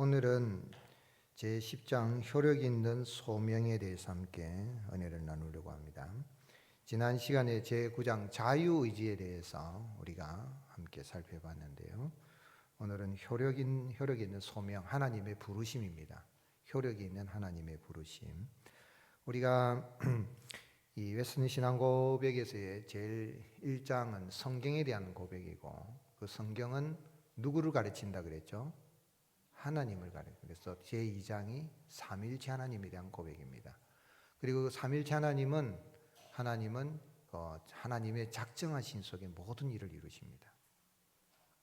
오늘은 제 10장 효력 있는 소명에 대해서 함께 은혜를 나누려고 합니다. 지난 시간에 제 9장 자유의지에 대해서 우리가 함께 살펴봤는데요. 오늘은 효력 있는, 효력 있는 소명, 하나님의 부르심입니다. 효력이 있는 하나님의 부르심. 우리가 이 웨스턴 신앙 고백에서의 제일 1장은 성경에 대한 고백이고 그 성경은 누구를 가르친다 그랬죠? 하나님을 가르쳐. 그래서 제 2장이 삼일체 하나님에 대한 고백입니다. 그리고 그 삼일체 하나님은 하나님은 어, 하나님의 작정하신 속에 모든 일을 이루십니다.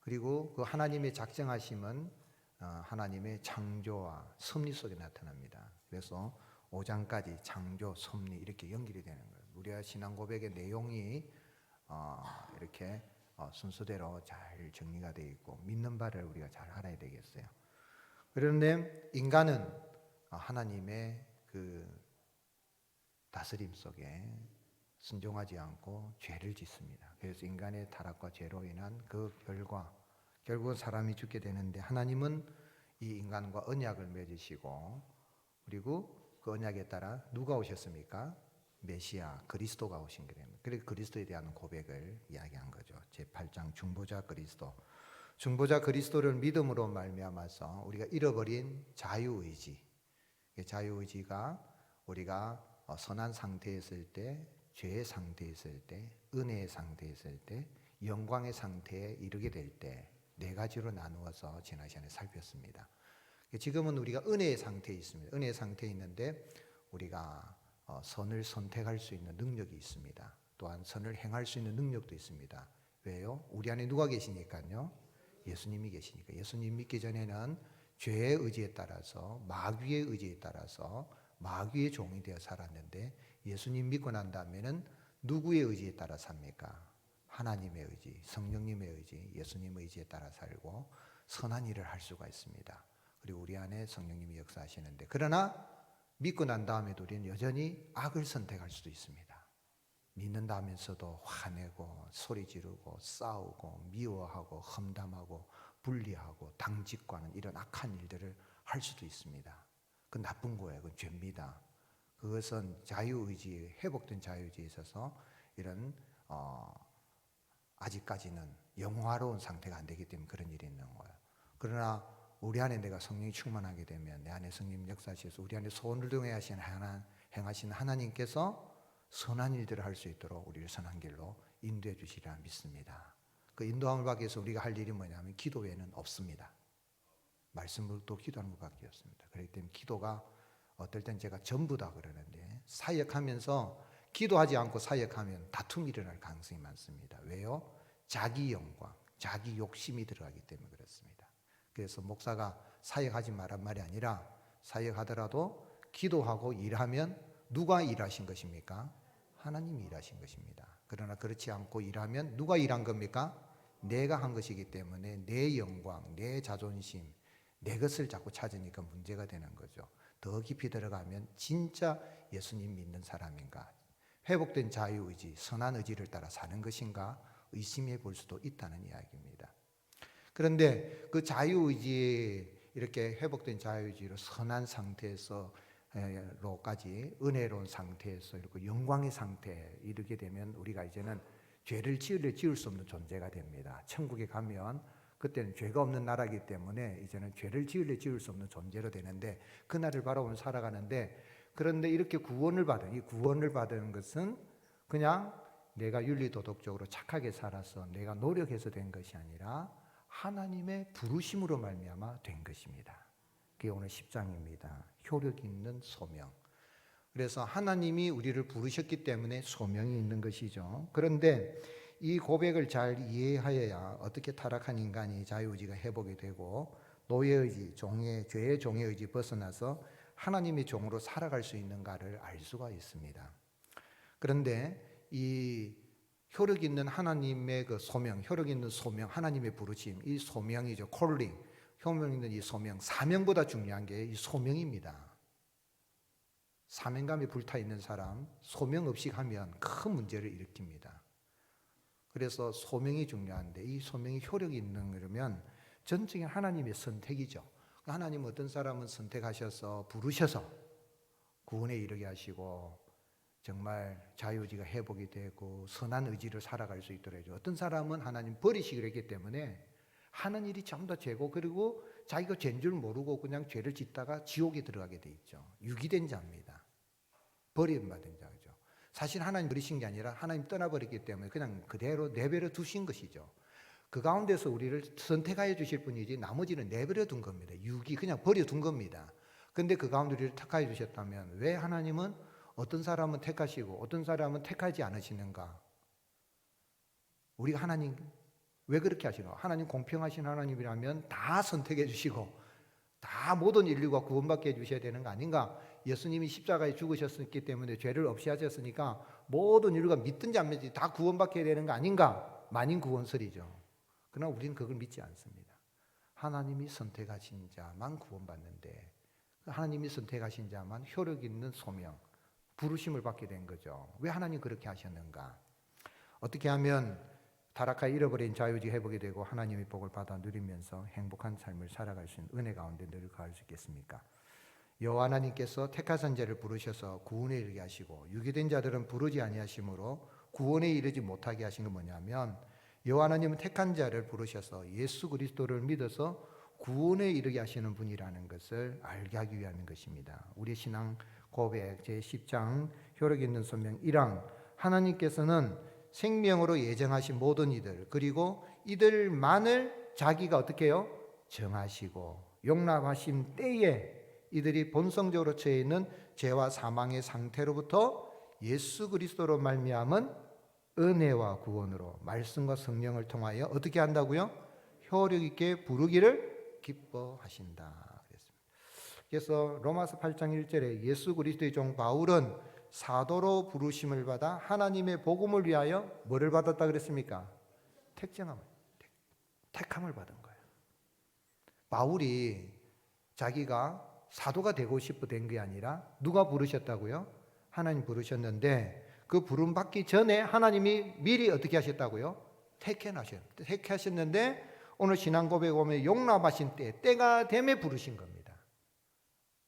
그리고 그 하나님의 작정하심은 어, 하나님의 창조와 섭리 속에 나타납니다. 그래서 5장까지 창조, 섭리 이렇게 연결이 되는 거예요. 우리가 신앙 고백의 내용이 어, 이렇게 어, 순서대로 잘 정리가 되어 있고 믿는 바를 우리가 잘 알아야 되겠어요. 그런데 인간은 어, 하나님의 그 다스림 속에 순종하지 않고 죄를 짓습니다. 그래서 인간의 타락과 죄로 인한 그 결과 결국은 사람이 죽게 되는데 하나님은 이 인간과 언약을 맺으시고 그리고 그 언약에 따라 누가 오셨습니까? 메시아 그리스도가 오신 게 됩니다. 그래서 그리스도에 대한 고백을 이야기한 거죠. 제 8장 중보자 그리스도. 중보자 그리스도를 믿음으로 말미암아서 우리가 잃어버린 자유의지. 자유의지가 우리가 어, 선한 상태에 있을 때, 죄의 상태에 있을 때, 은혜의 상태에 있을 때, 영광의 상태에 이르게 될 때 네 가지로 나누어서 지난 시간에 살폈습니다. 지금은 우리가 은혜의 상태에 있습니다. 은혜의 상태에 있는데 우리가 어, 선을 선택할 수 있는 능력이 있습니다. 또한 선을 행할 수 있는 능력도 있습니다. 왜요? 우리 안에 누가 계시니까요? 예수님이 계시니까. 예수님 믿기 전에는 죄의 의지에 따라서 마귀의 의지에 따라서 마귀의 종이 되어 살았는데 예수님 믿고 난 다음에는 누구의 의지에 따라 삽니까? 하나님의 의지, 성령님의 의지, 예수님의 의지에 따라 살고 선한 일을 할 수가 있습니다. 그리고 우리 안에 성령님이 역사하시는데 그러나 믿고 난 다음에도 우리는 여전히 악을 선택할 수도 있습니다. 믿는다 하면서도 화내고 소리 지르고 싸우고 미워하고 험담하고 분리하고 당직과는 이런 악한 일들을 할 수도 있습니다. 그 나쁜 거예요. 그 죄입니다. 그것은 자유의지, 회복된 자유의지에 있어서 이런 어, 아직까지는 영화로운 상태가 안 되기 때문에 그런 일이 있는 거예요. 그러나 우리 안에 내가 성령이 충만하게 되면 내 안에 성령 역사하셔서 우리 안에 소원을 통해 하신 하나, 행하신 하나님께서 선한 일들을 할 수 있도록 우리를 선한 길로 인도해 주시리라 믿습니다. 그 인도함을 받기 위해서 우리가 할 일이 뭐냐면 기도 외에는 없습니다. 말씀으로 기도하는 것밖에 없습니다. 그렇기 때문에 기도가 어떨 땐 제가 전부다 그러는데 사역하면서 기도하지 않고 사역하면 다툼이 일어날 가능성이 많습니다. 왜요? 자기 영광, 자기 욕심이 들어가기 때문에 그렇습니다. 그래서 목사가 사역하지 말란 말이 아니라 사역하더라도 기도하고 일하면 누가 일하신 것입니까? 하나님이 일하신 것입니다. 그러나 그렇지 않고 일하면 누가 일한 겁니까? 내가 한 것이기 때문에 내 영광, 내 자존심, 내 것을 자꾸 찾으니까 문제가 되는 거죠. 더 깊이 들어가면 진짜 예수님 믿는 사람인가? 회복된 자유의지, 선한 의지를 따라 사는 것인가? 의심해 볼 수도 있다는 이야기입니다. 그런데 그 자유의지 이렇게 회복된 자유의지로 선한 상태에서 로까지 은혜로운 상태에서 이렇게 영광의 상태에 이르게 되면 우리가 이제는 죄를 지을래 지을 수 없는 존재가 됩니다. 천국에 가면 그때는 죄가 없는 나라이기 때문에 이제는 죄를 지을래 지을 수 없는 존재로 되는데 그날을 바라보면 살아가는데 그런데 이렇게 구원을 받은 이 구원을 받은 것은 그냥 내가 윤리 도덕적으로 착하게 살아서 내가 노력해서 된 것이 아니라 하나님의 부르심으로 말미암아 된 것입니다. 그게 오늘 10장입니다. 효력 있는 소명. 그래서 하나님이 우리를 부르셨기 때문에 소명이 있는 것이죠. 그런데 이 고백을 잘 이해하여야 어떻게 타락한 인간이 자유의지가 회복이 되고 노예의지, 종의 죄의 종의 의지 벗어나서 하나님의 종으로 살아갈 수 있는가를 알 수가 있습니다. 그런데 이 효력 있는 하나님의 그 소명, 효력 있는 소명, 하나님의 부르심, 이 소명이죠. 콜링. 효명 있는 이 소명, 사명보다 중요한 게 이 소명입니다. 사명감이 불타 있는 사람, 소명 없이 가면 큰 문제를 일으킵니다. 그래서 소명이 중요한데 이 소명이 효력이 있는 거면 전적인 하나님의 선택이죠. 하나님 어떤 사람은 선택하셔서 부르셔서 구원에 이르게 하시고 정말 자유지가 회복이 되고 선한 의지를 살아갈 수 있도록 해줘. 어떤 사람은 하나님 버리시기로 했기 때문에 하는 일이 전부 다 죄고 그리고 자기가 죄인 줄 모르고 그냥 죄를 짓다가 지옥에 들어가게 돼 있죠. 유기된 자입니다. 버림받은 자죠. 사실 하나님 버리신 게 아니라 하나님 떠나버렸기 때문에 그냥 그대로 내버려 두신 것이죠. 그 가운데서 우리를 선택하여 주실 분이지 나머지는 내버려 둔 겁니다. 유기 그냥 버려 둔 겁니다. 근데 그 가운데 우리를 택하여 주셨다면 왜 하나님은 어떤 사람은 택하시고 어떤 사람은 택하지 않으시는가? 우리가 하나님 왜 그렇게 하시노? 하나님 공평하신 하나님이라면 다 선택해 주시고 다 모든 인류가 구원받게 해 주셔야 되는 거 아닌가? 예수님이 십자가에 죽으셨기 때문에 죄를 없이 하셨으니까 모든 인류가 믿든지 안 믿든지 다 구원받게 되는 거 아닌가? 만인 구원설이죠. 그러나 우리는 그걸 믿지 않습니다. 하나님이 선택하신 자만 구원받는데 하나님이 선택하신 자만 효력 있는 소명, 부르심을 받게 된 거죠. 왜 하나님 그렇게 하셨는가? 어떻게 하면 타락하 잃어버린 자유지 회복이 되고 하나님의 복을 받아 누리면서 행복한 삶을 살아갈 수 있는 은혜 가운데 늘 거할 수 있겠습니까? 여호와 하나님께서 택하신 자를 부르셔서 구원에 이르게 하시고 유기된 자들은 부르지 아니하심으로 구원에 이르지 못하게 하신 건 뭐냐면 여호와 하나님은 택한 자를 부르셔서 예수 그리스도를 믿어서 구원에 이르게 하시는 분이라는 것을 알게 하기 위한 것입니다. 우리 신앙 고백 제 10장 효력 있는 소명 1항 하나님께서는 생명으로 예정하신 모든 이들 그리고 이들만을 자기가 어떻게 해요? 정하시고 용납하신 때에 이들이 본성적으로 처해 있는 죄와 사망의 상태로부터 예수 그리스도로 말미암은 은혜와 구원으로 말씀과 성령을 통하여 어떻게 한다고요? 효력 있게 부르기를 기뻐하신다. 그래서 로마서 8장 1절에 예수 그리스도의 종 바울은 사도로 부르심을 받아 하나님의 복음을 위하여 뭐를 받았다 그랬습니까? 택정함을 택함을 받은 거예요. 바울이 자기가 사도가 되고 싶어 된 게 아니라 누가 부르셨다고요? 하나님 부르셨는데 그 부름 받기 전에 하나님이 미리 어떻게 하셨다고요? 택해 나셨 택하셨는데 오늘 신앙 고백 보면 용납하신 때 때가 됨에 부르신 겁니다.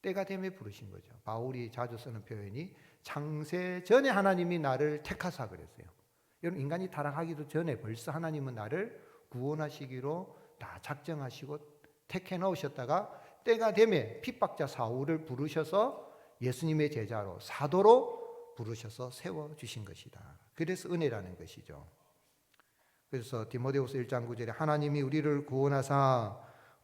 때가 됨에 부르신 거죠. 바울이 자주 쓰는 표현이 창세 전에 하나님이 나를 택하사 그랬어요. 여러분 인간이 타락하기도 전에 벌써 하나님은 나를 구원하시기로 다 작정하시고 택해 넣으셨다가 때가 되면 핍박자 사울을 부르셔서 예수님의 제자로 사도로 부르셔서 세워 주신 것이다. 그래서 은혜라는 것이죠. 그래서 디모데후서 1장 9절에 하나님이 우리를 구원하사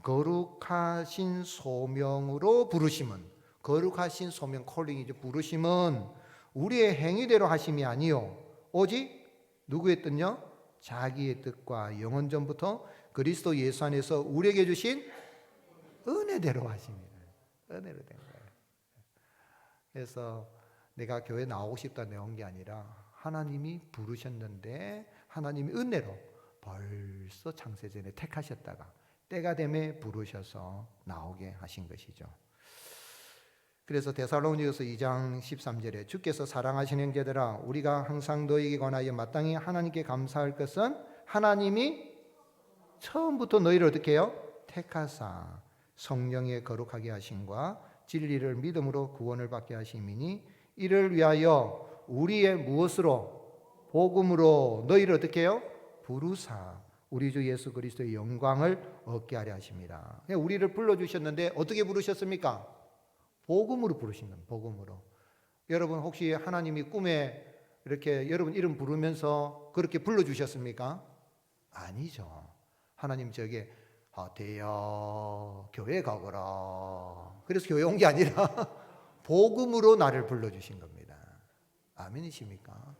거룩하신 소명으로 부르심은 거룩하신 소명 콜링이죠. 부르심은 우리의 행위대로 하심이 아니요 오직 누구의 뜻요? 자기의 뜻과 영원 전부터 그리스도 예수 안에서 우리에게 주신 은혜대로 하십니다. 은혜로 된 거예요. 그래서 내가 교회 나오고 싶다 내온 게 아니라 하나님이 부르셨는데 하나님이 은혜로 벌써 창세전에 택하셨다가 때가 되매 부르셔서 나오게 하신 것이죠. 그래서 데살로니가서 2장 13절에 주께서 사랑하시는 형제들아 우리가 항상 너희에게 관하여 마땅히 하나님께 감사할 것은 하나님이 처음부터 너희를 어떻게 해요? 택하사 성령의 거룩하게 하심과 진리를 믿음으로 구원을 받게 하심이니 이를 위하여 우리의 무엇으로 복음으로 너희를 어떻게 해요? 부르사 우리 주 예수 그리스도의 영광을 얻게 하려 하십니다. 우리를 불러 주셨는데 어떻게 부르셨습니까? 복음으로 부르신 겁니다. 복음으로. 여러분 혹시 하나님이 꿈에 이렇게 여러분 이름 부르면서 그렇게 불러 주셨습니까? 아니죠. 하나님 저게 하태야 교회 가거라. 그래서 교회 온 게 아니라 복음으로 나를 불러 주신 겁니다. 아멘이십니까?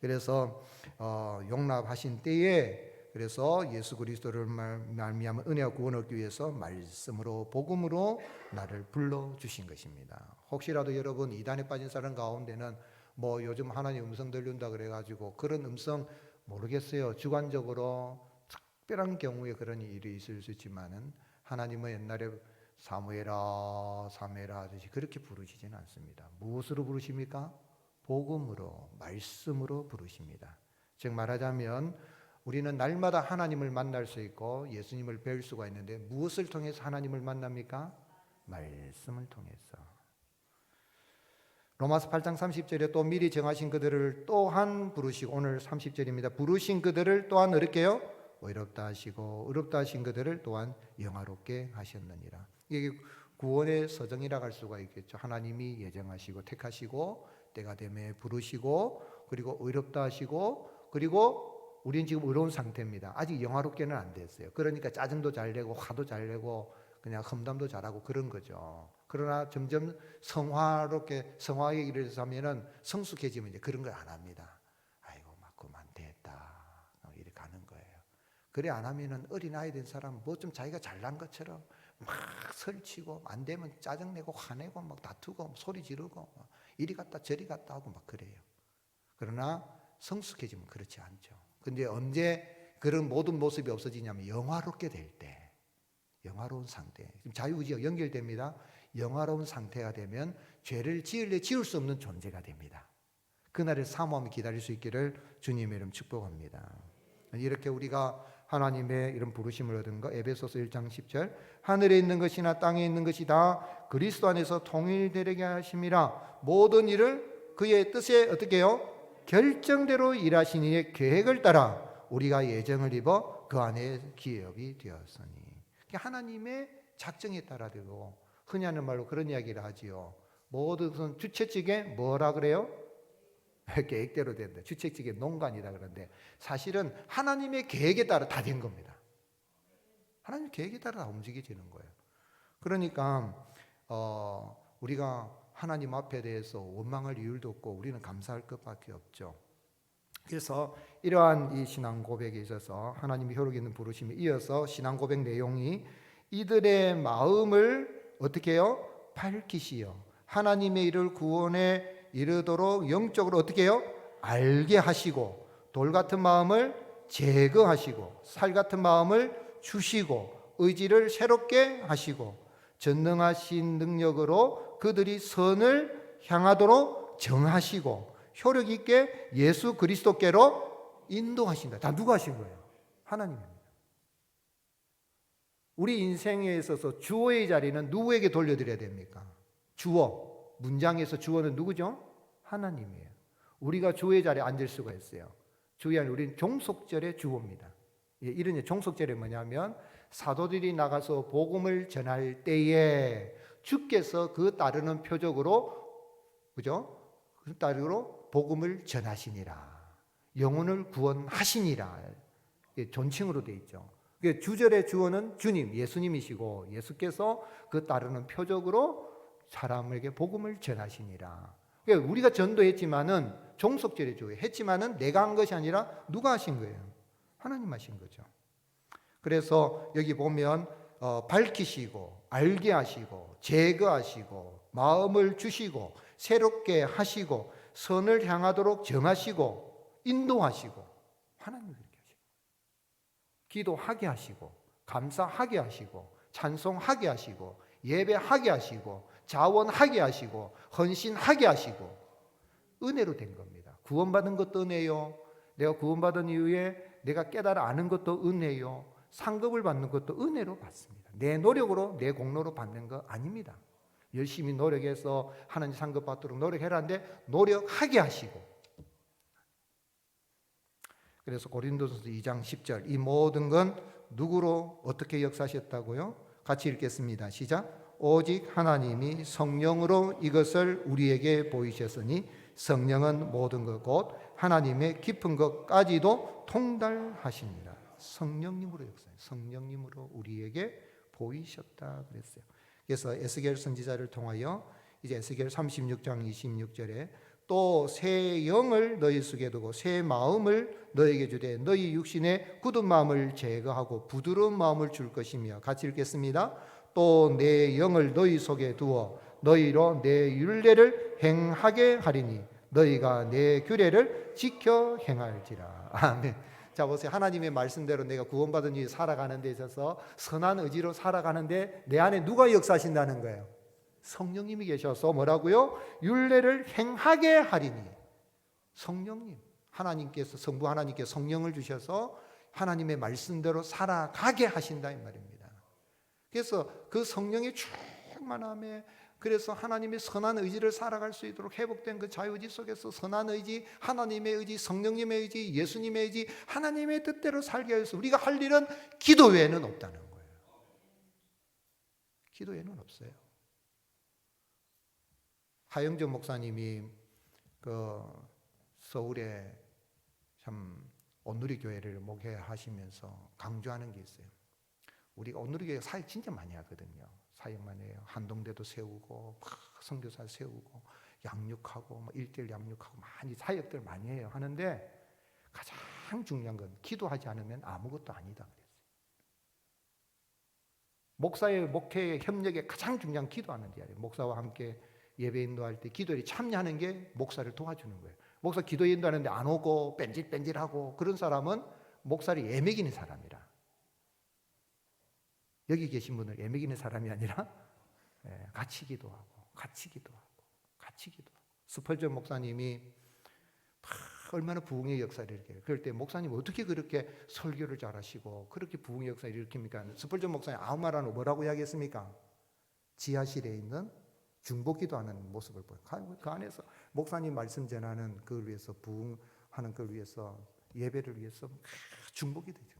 그래서 어, 용납하신 때에 그래서 예수 그리스도를 말미암아 은혜와 구원을 얻기 위해서 말씀으로 복음으로 나를 불러 주신 것입니다. 혹시라도 여러분 이단에 빠진 사람 가운데는 뭐 요즘 하나님 음성 들린다 그래 가지고 그런 음성 모르겠어요. 주관적으로 특별한 경우에 그런 일이 있을 수 있지만은 하나님은 옛날에 사무엘아 사무엘아 하듯이 그렇게 부르시지는 않습니다. 무엇으로 부르십니까? 복음으로 말씀으로 부르십니다. 즉 말하자면 우리는 날마다 하나님을 만날 수 있고 예수님을 배울 수가 있는데 무엇을 통해서 하나님을 만납니까? 말씀을 통해서 로마서 8장 30절에 또 미리 정하신 그들을 또한 부르시고 오늘 30절입니다. 부르신 그들을 또한 어렵게요? 어렵다 하시고 어렵다 하신 그들을 또한 영화롭게 하셨느니라. 이게 구원의 서정이라 할 수가 있겠죠. 하나님이 예정하시고 택하시고 때가 되매 부르시고 그리고 어렵다 하시고 그리고 우리는 지금 어려운 상태입니다. 아직 영화롭게는 안 됐어요. 그러니까 짜증도 잘 내고 화도 잘 내고 그냥 험담도 잘하고 그런 거죠. 그러나 점점 성화롭게 성화에 이르면은 성숙해지면 이제 그런 걸 안 합니다. 아이고 막 그만 됐다 이렇게 가는 거예요. 그래 안 하면은 어린 아이 된 사람 뭐 좀 자기가 잘난 것처럼 막 설치고 안 되면 짜증 내고 화내고 막 다투고 소리 지르고 막 이리 갔다 저리 갔다 하고 막 그래요. 그러나 성숙해지면 그렇지 않죠. 근데 언제 그런 모든 모습이 없어지냐면 영화롭게 될 때. 영화로운 상태. 지금 자유의지가 연결됩니다. 영화로운 상태가 되면 죄를 지을래 지을 수 없는 존재가 됩니다. 그날을 사모하며 기다릴 수 있기를 주님의 이름 축복합니다. 이렇게 우리가 하나님의 이런 부르심을 얻은 거 에베소서 1장 10절 하늘에 있는 것이나 땅에 있는 것이 다 그리스도 안에서 통일되게 하심이라 모든 일을 그의 뜻에 어떻게 해요? 결정대로 이의 계획을 따라 우리가 예정을 입어 그 안에 기업이 되었으니 그러니까 하나님의 작정에 따라 되고 흔히 하는 말로 그런 이야기를 하지요. 모든 주최측에 뭐라 그래요? 계획대로 된다. 주책직의 농간이다 그런데 사실은 하나님의 계획에 따라 다 된 겁니다. 하나님 계획에 따라 다 움직여지는 거예요. 그러니까 어, 우리가 하나님 앞에 대해서 원망할 이유도 없고 우리는 감사할 것밖에 없죠. 그래서 이러한 이 신앙 고백에 있어서 하나님이 효력 있는 부르심에 이어서 신앙 고백 내용이 이들의 마음을 어떻게 해요? 밝히시어 하나님의 이를 구원에 이르도록 영적으로 어떻게 해요? 알게 하시고 돌 같은 마음을 제거하시고 살 같은 마음을 주시고 의지를 새롭게 하시고 전능하신 능력으로 그들이 선을 향하도록 정하시고 효력 있게 예수 그리스도께로 인도하신다. 다 누가 하신 거예요? 하나님입니다. 우리 인생에 있어서 주어의 자리는 누구에게 돌려드려야 됩니까? 주어. 문장에서 주어는 누구죠? 하나님이에요. 우리가 주의 자리에 앉을 수가 있어요. 주의 안 우리는 종속절의 주어입니다. 예, 이런 종속절이 뭐냐면 사도들이 나가서 복음을 전할 때에 주께서 그 따르는 표적으로 그죠? 그 따르로 복음을 전하시니라. 영혼을 구원하시니라. 존칭으로 돼 있죠. 주절의 주어는 주님, 예수님이시고 예수께서 그 따르는 표적으로 사람에게 복음을 전하시니라. 우리가 전도했지만은 종속절의 주어 했지만은 내가 한 것이 아니라 누가 하신 거예요? 하나님 하신 거죠. 그래서 여기 보면 어, 밝히시고 알게 하시고 제거하시고 마음을 주시고 새롭게 하시고 선을 향하도록 정하시고 인도하시고 하나님이 그렇게 하시고 기도하게 하시고 감사하게 하시고 찬송하게 하시고 예배하게 하시고 자원하게 하시고 헌신하게 하시고 은혜로 된 겁니다. 구원받은 것도 은혜요. 내가 구원받은 이후에 내가 깨달아 아는 것도 은혜요. 상급을 받는 것도 은혜로 받습니다. 내 노력으로 내 공로로 받는 거 아닙니다. 열심히 노력해서 하나님 상급 받도록 노력해라는데 노력하게 하시고 그래서 고린도서 2장 10절 이 모든 건 누구로 어떻게 역사하셨다고요? 같이 읽겠습니다. 시작. 오직 하나님이 성령으로 이것을 우리에게 보이셨으니 성령은 모든 것 곧 하나님의 깊은 것까지도 통달하십니다. 성령님으로 역사해. 성령님으로 우리에게 보이셨다 그랬어요. 그래서 에스겔 선지자를 통하여 이제 에스겔 36장 26절에 또 새 영을 너희 속에 두고 새 마음을 너에게 주되 너희 육신의 굳은 마음을 제거하고 부드러운 마음을 줄 것이며 같이 읽겠습니다. 또 내 영을 너희 속에 두어 너희로 내 율례를 행하게 하리니 너희가 내 규례를 지켜 행할지라. 아멘. 자 보세요. 하나님의 말씀대로 내가 구원받은 이 살아가는 데 있어서 선한 의지로 살아가는데 내 안에 누가 역사하신다는 거예요? 성령님이 계셔서 뭐라고요? 율례를 행하게 하리니. 성령님. 하나님께서 성부 하나님께서 성령을 주셔서 하나님의 말씀대로 살아가게 하신다 이 말입니다. 그래서 그 성령의 충만함에 그래서 하나님의 선한 의지를 살아갈 수 있도록 회복된 그 자유의지 속에서 선한 의지, 하나님의 의지, 성령님의 의지, 예수님의 의지, 하나님의 뜻대로 살게 하여서 우리가 할 일은 기도 외에는 없다는 거예요. 기도 외에는 없어요. 하영정 목사님이 그 서울에 참 온누리 교회를 목회하시면서 강조하는 게 있어요. 우리가 온누리 교회 사역 진짜 많이 하거든요. 사역만 해요. 한동대도 세우고 막 선교사 세우고 양육하고 뭐 일대일 양육하고 많이 사역들 많이 해요. 하는데 가장 중요한 건 기도하지 않으면 아무것도 아니다 그랬어요. 목사의 목회의 협력에 가장 중요한 기도하는 자예요. 목사와 함께 예배 인도할 때 기도에 참여하는 게 목사를 도와주는 거예요. 목사 기도 인도하는데 안 오고 뺀질뺀질하고 그런 사람은 목사를 예매기는 사람이라. 여기 계신 분은 예매기는 사람이 아니라 예, 같이 기도하고 같이 기도하고 같이 기도하고 스펄전 목사님이 막 얼마나 부흥의 역사를 일으켜요. 그럴 때 목사님 어떻게 그렇게 설교를 잘하시고 그렇게 부흥의 역사를 일으킵니까? 스펄전 목사님 아무 말 안 하고 뭐라고 이야기했습니까? 지하실에 있는 중보기도하는 모습을 보여. 그 안에서 목사님 말씀 전하는 그걸 위해서 부흥하는 걸 위해서 예배를 위해서 해주는 거예요.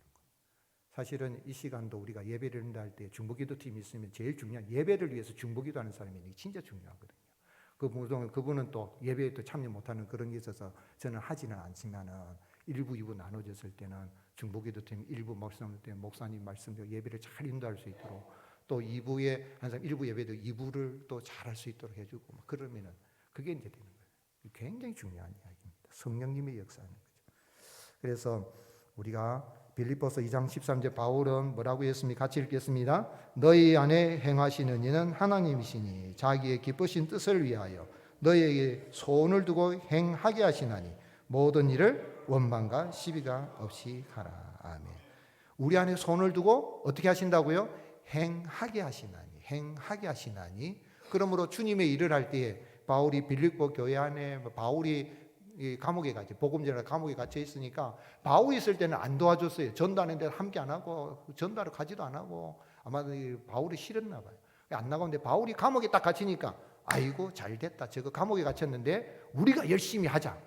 사실은 이 시간도 우리가 예배를 한다 때 중보기도 팀이 있으면 제일 중요한 예배를 위해서 중보기도 하는 사람이 있는 게 진짜 중요하거든요. 그분 그분은 또 예배에 또 참여 못하는 그런 게 있어서 저는 하지는 않지만은 일부 이부 나눠졌을 때는 중보기도 팀 일부 말씀 때 목사님 말씀대로 예배를 잘 인도할 수 있도록 또 2부에 항상 일부 예배도 2부를 또 잘할 수 있도록 해주고 막 그러면은 그게 이제 되는 거예요. 굉장히 중요한 이야기입니다. 성령님의 역사하는 거죠. 그래서 우리가 빌립보서 2장 13절 바울은 뭐라고 했습니까? 같이 읽겠습니다. 너희 안에 행하시는 이는 하나님이시니 자기의 기쁘신 뜻을 위하여 너희에게 소원을 두고 행하게 하시나니 모든 일을 원망과 시비가 없이 하라. 아멘. 우리 안에 손을 두고 어떻게 하신다고요? 행하게 하시나니 행하게 하시나니 그러므로 주님의 일을 할 때에 바울이 빌립보 교회 안에 뭐 바울이 이 감옥에 가지 복음 전에 감옥에 갇혀 있으니까 바울이 있을 때는 안 도와줬어요. 전도하는데 함께 안 하고 전도하러 가지도 안 하고 아마 바울이 싫었나 봐요. 안 나가는데 바울이 감옥에 딱 갇히니까 아이고 잘 됐다. 저거 감옥에 갇혔는데 우리가 열심히 하자.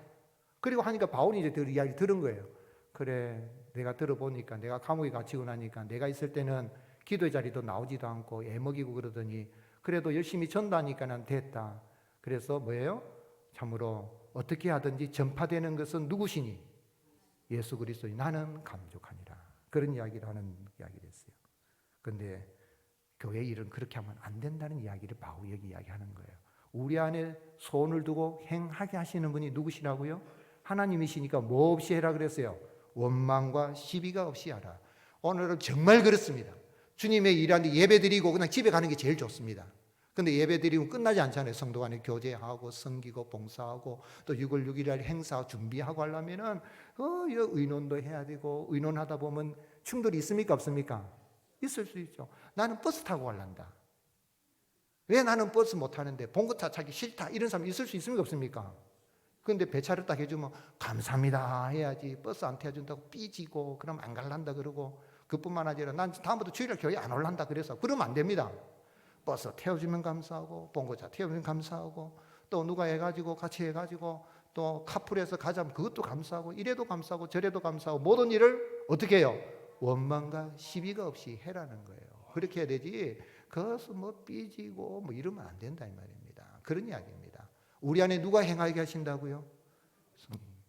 그리고 하니까 바울이 이제 들 이야기 들은 거예요. 그래 내가 들어보니까 내가 감옥에 갇히고 나니까 내가 있을 때는 기도의 자리도 나오지도 않고 애먹이고 그러더니 그래도 열심히 전도하니까는 됐다. 그래서 뭐예요? 참으로 어떻게 하든지 전파되는 것은 누구시니? 예수 그리스도니 나는 감족하니라. 그런 이야기를 하는 이야기를 했어요. 근데 교회 일은 그렇게 하면 안 된다는 이야기를 바울이 여기 이야기하는 거예요. 우리 안에 소원을 두고 행하게 하시는 분이 누구시라고요? 하나님이시니까 뭐 없이 해라 그랬어요. 원망과 시비가 없이 하라. 오늘은 정말 그렇습니다. 주님의 일하는데 예배 드리고 그냥 집에 가는 게 제일 좋습니다. 근데 예배 드리면 끝나지 않잖아요. 성도 간에 교제하고 섬기고 봉사하고 또 6월 6일날 행사 준비하고 하려면은 어, 의논도 해야 되고 의논하다 보면 충돌이 있습니까 없습니까? 있을 수 있죠. 나는 버스 타고 갈란다. 왜 나는 버스 못 타는데 봉고차 타기 싫다 이런 사람 있을 수 있습니까 없습니까? 근데 배차를 딱 해주면 감사합니다 해야지 버스 안 태워준다고 삐지고 그럼 안 갈란다 그러고 그뿐만 아니라 난 다음부터 주일날 교회 안 올란다 그래서 그러면 안 됩니다. 버스 태워주면 감사하고 봉고차 태우면 감사하고 또 누가 해가지고 같이 해가지고 또 카풀에서 가자면 그것도 감사하고 이래도 감사하고 저래도 감사하고 모든 일을 어떻게 해요? 원망과 시비가 없이 해라는 거예요. 그렇게 해야 되지. 그것은 뭐 삐지고 뭐 이러면 안 된다 이 말입니다. 그런 이야기입니다. 우리 안에 누가 행하게 하신다고요?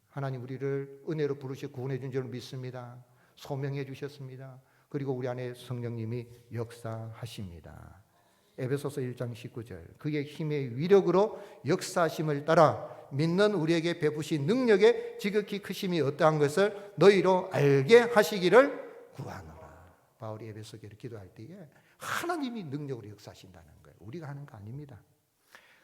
하나님 우리를 은혜로 부르시 구원해 준 줄 믿습니다. 소명해 주셨습니다. 그리고 우리 안에 성령님이 역사하십니다. 에베소서 1장 19절 그의 힘의 위력으로 역사심을 따라 믿는 우리에게 베푸신 능력의 지극히 크심이 어떠한 것을 너희로 알게 하시기를 구하노라. 바울이 에베소 교회를 기도할 때에 하나님이 능력으로 역사하신다는 거예요. 우리가 하는 거 아닙니다.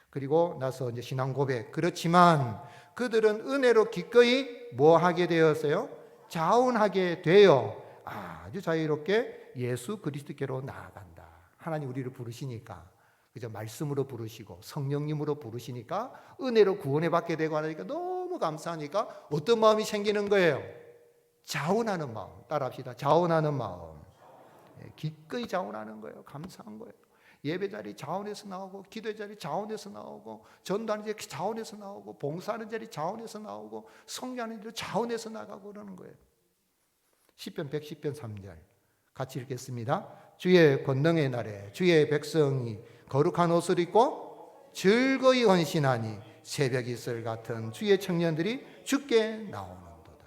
그리고 나서 이제 신앙 고백. 그렇지만 그들은 은혜로 기꺼이 뭐 하게 되었어요? 자원하게 되어 아주 자유롭게 예수 그리스도께로 나아간다. 하나님 우리를 부르시니까 그저 말씀으로 부르시고 성령님으로 부르시니까 은혜로 구원해 받게 되고 하니까 너무 감사하니까 어떤 마음이 생기는 거예요? 자원하는 마음. 따라합시다. 자원하는 마음. 예, 기꺼이 자원하는 거예요. 감사한 거예요. 예배 자리 자원에서 나오고 기도 자리 자원에서 나오고 전도하는 자리 자원에서 나오고 봉사하는 자리 자원에서 나오고 성교하는 자리 자원에서 나가고 그러는 거예요. 10편 110편 3절 같이 읽겠습니다. 주의 권능의 날에 주의 백성이 거룩한 옷을 입고 즐거이 헌신하니 새벽 이슬 같은 주의 청년들이 죽게 나오는도다.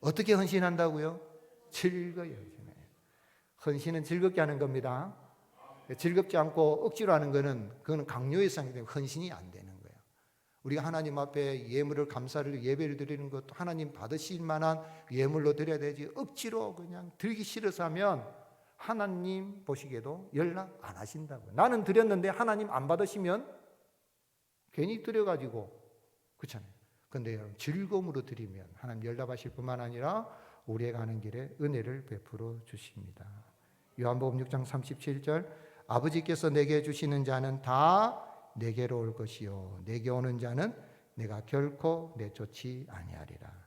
어떻게 헌신한다고요? 즐거이 헌신해요. 헌신은 즐겁게 하는 겁니다. 즐겁지 않고 억지로 하는 거는 그거는 강요의 상이 헌신이 안 되는 거예요. 우리가 하나님 앞에 예물을 감사를 예배를 드리는 것도 하나님 받으실 만한 예물로 드려야 되지 억지로 그냥 들기 싫어서 하면 하나님 보시기에도 연락 안 하신다고요. 나는 드렸는데 하나님 안 받으시면 괜히 드려가지고 그렇잖아요. 근데 여러분 즐거움으로 드리면 하나님 연락하실 뿐만 아니라 우리의 가는 길에 은혜를 베풀어 주십니다. 요한복음 6장 37절 아버지께서 내게 주시는 자는 다 내게로 올 것이요 내게 오는 자는 내가 결코 내쫓지 아니하리라.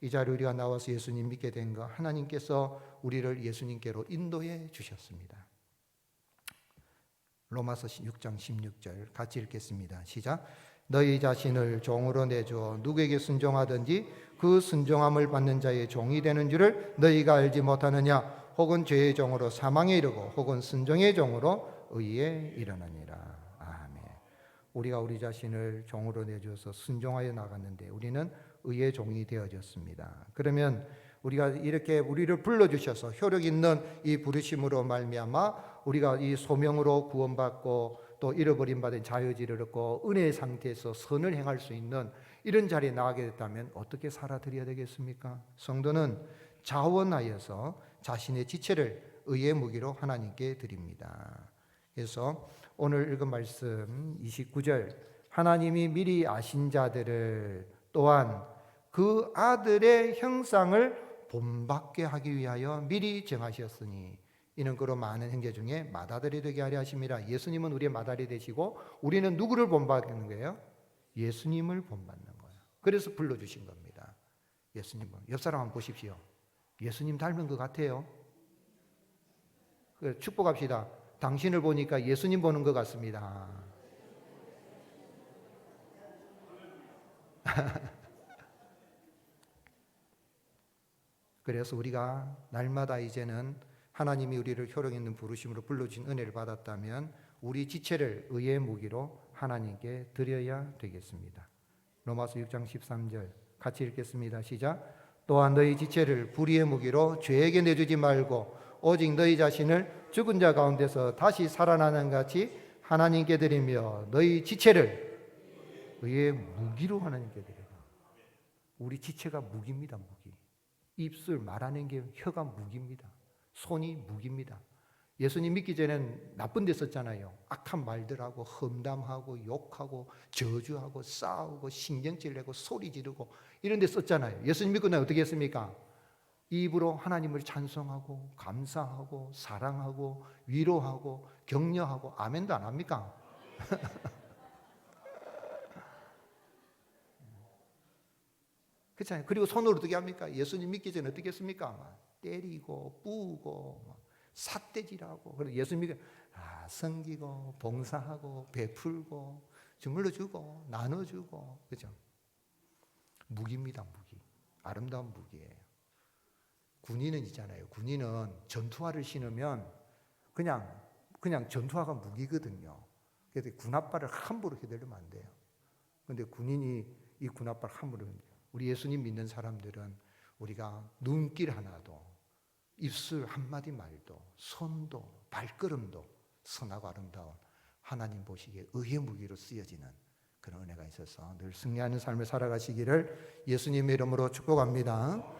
이 자리 우리가 나와서 예수님 믿게 된 거 하나님께서 우리를 예수님께로 인도해 주셨습니다. 로마서 6장 16절 같이 읽겠습니다. 시작. 너희 자신을 종으로 내줘 누구에게 순종하든지 그 순종함을 받는 자의 종이 되는 줄을 너희가 알지 못하느냐 혹은 죄의 종으로 사망에 이르고 혹은 순종의 종으로 의에 이르느니라. 아멘. 우리가 우리 자신을 종으로 내줘서 순종하여 나갔는데 우리는 의의 종이 되어졌습니다. 그러면 우리가 이렇게 우리를 불러 주셔서 효력 있는 이 부르심으로 말미암아 우리가 이 소명으로 구원받고 또 잃어버림 받은 자유지를 얻고 은혜의 상태에서 선을 행할 수 있는 이런 자리에 나가게 됐다면 어떻게 살아드려야 되겠습니까? 성도는 자원하여서 자신의 지체를 의의 무기로 하나님께 드립니다. 그래서 오늘 읽은 말씀 29절 하나님이 미리 아신 자들을 또한 그 아들의 형상을 본받게 하기 위하여 미리 정하셨으니 이는 그로 많은 형제 중에 마다들이 되게 하려 하심이라 예수님은 우리의 마다리 되시고 우리는 누구를 본받는 거예요? 예수님을 본받는 거예요. 그래서 불러주신 겁니다. 예수님은 옆 사람 한번 보십시오. 예수님 닮은 것 같아요. 그 축복합시다. 당신을 보니까 예수님 보는 것 같습니다. 그래서 우리가 날마다 이제는 하나님이 우리를 효력 있는 부르심으로 불러주신 은혜를 받았다면 우리 지체를 의의 무기로 하나님께 드려야 되겠습니다. 로마서 6장 13절 같이 읽겠습니다. 시작. 또한 너희 지체를 불의의 무기로 죄에게 내주지 말고 오직 너희 자신을 죽은 자 가운데서 다시 살아나는 같이 하나님께 드리며 너희 지체를 의의 무기로 하나님께 드려라. 우리 지체가 무기입니다, 무기. 입술 말하는 게 혀가 무기입니다. 손이 무기입니다. 예수님 믿기 전엔 나쁜 데 썼잖아요. 악한 말들하고 험담하고 욕하고 저주하고 싸우고 신경질 내고 소리 지르고 이런 데 썼잖아요. 예수님 믿고 나 어떻게 했습니까? 입으로 하나님을 찬송하고 감사하고 사랑하고 위로하고 격려하고 아멘도 안 합니까? 그렇잖아요. 그리고 손으로 어떻게 합니까? 예수님 믿기 전에 어떻게 했습니까? 막 때리고 뿌고 막 삿대질하고 그래 예수님 믿고 아, 섬기고 봉사하고 베풀고 주물러 주고 나눠 주고 그죠? 무기입니다, 무기. 아름다운 무기예요. 군인은 있잖아요. 군인은 전투화를 신으면 그냥 그냥 전투화가 무기거든요. 그래서 군합발을 함부로 휘두르면 안 돼요. 근데 군인이 이 군합발 함부로 우리 예수님 믿는 사람들은 우리가 눈길 하나도 입술 한마디 말도 손도 발걸음도 선하고 아름다운 하나님 보시기에 의의 무기로 쓰여지는 그런 은혜가 있어서 늘 승리하는 삶을 살아가시기를 예수님의 이름으로 축복합니다.